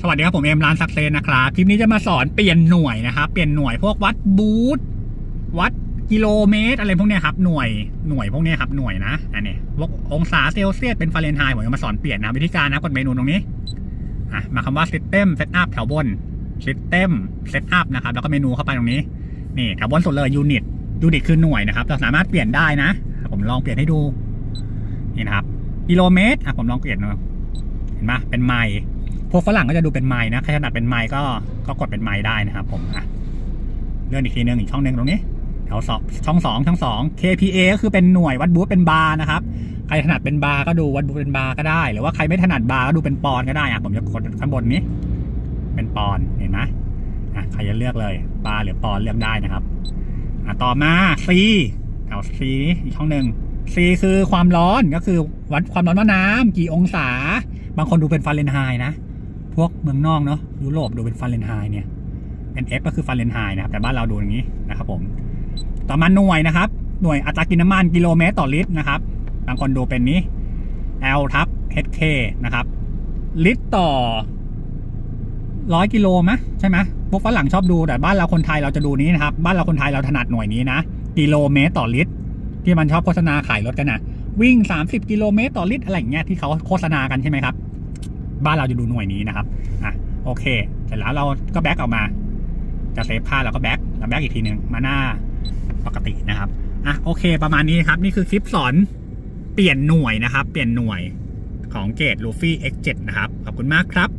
สวัสดีครับผมเอ็มร้านซักเซนนะครับคลิปนี้จะมาสอนเปลี่ยนหน่วยนะครับ เปลี่ยนหน่วยพวกวัดบูทวัดกิโลเมตร อะไรพวกนี้ครับหน่วยหน่วยพวกนี้ครับหน่วยนะอันนี้พวกองศาเซลเซียสเป็นฟาเรนไฮต์ผมจะมาสอนเปลี่ยนนะวิธีการนะกดเมนูตรงนี้อะมาคำว่า System Setup แถวบน System Setup นะครับแล้วก็เมนูเข้าไปตรงนี้นี่แถวบนสุดเลย Unit Unit คือหน่วยนะครับ เราสามารถเปลี่ยนได้นะ ผมลองเปลี่ยนให้ดูนี่นะครับกิโลเมตรอะผมลองเปลี่ยนเห็นไหมเป็นไมล์ พวกฝรั่งก็จะดูเป็นไม้นะ ใครถนัดเป็นไม้ก็ก็กดเป็นไม้ได้นะครับผมอะเลื่อนอีกทีนึงอีกช่องหนึ่งตรงนี้แถวสองช่องสองช่องสอง KPA ก็คือเป็นหน่วยวัดบูธเป็นบาร์นะครับ ใครถนัดเป็นบาร์ก็ดูวัดบูธเป็นบาร์ก็ได้ หรือว่าใครไม่ถนัดบาร์ก็ดูเป็นปอนก็ได้อะผมจะกดข้างบนนี้ เป็นปอนเห็นไหมอะใครจะเลือกเลยบาร์หรือปอนเลือกได้นะครับอะต่อมา C แถว C อีกช่องหนึ่ง C คือความร้อนก็คือวัดความร้อนว่าน้ำกี่องศา บางคนดูเป็นฟาเรนไฮต์นะ พวกเมืองนอกเนาะยุโรปดูเป็นฟาเรนไฮต์เนี่ยเป็น F ก็คือฟาเรนไฮต์นะครับ แต่บ้านเราดูอย่างนี้นะครับผมต่อมาหน่วยนะครับ หน่วยอัตรากินน้ำมันกิโลเมตรต่อลิตรนะครับบางคนดูเป็นนี้ L ทับ HK นะครับ ลิตรต่อร้อยกิโลไหมใช่ไหมพวกฝรั่งชอบดูแต่บ้านเราคนไทยเราจะดูนี้นะครับ บ้านเราคนไทยเราถนัดหน่วยนี้นะกิโลเมตรต่อลิตร ที่มันชอบโฆษณาขายรถกันนะวิ่ง 30 กิโลเมตรต่อลิตรอะไรอย่างเงี้ยที่เขาโฆษณากันใช่ไหมครับ บ้านเราจะดูหน่วยนี้นะครับอะโอเค เสร็จแล้วเราก็แบ็กออกมา จะเซฟภาเราก็แบ็กแล้วแบ็กอีกทีหนึ่งมาหน้าปกตินะครับอะโอเค ประมาณนี้ครับ นี่คือคลิปสอนเปลี่ยนหน่วยนะครับ เปลี่ยนหน่วยของเกตลูฟี่ X7 นะครับ ขอบคุณมากครับ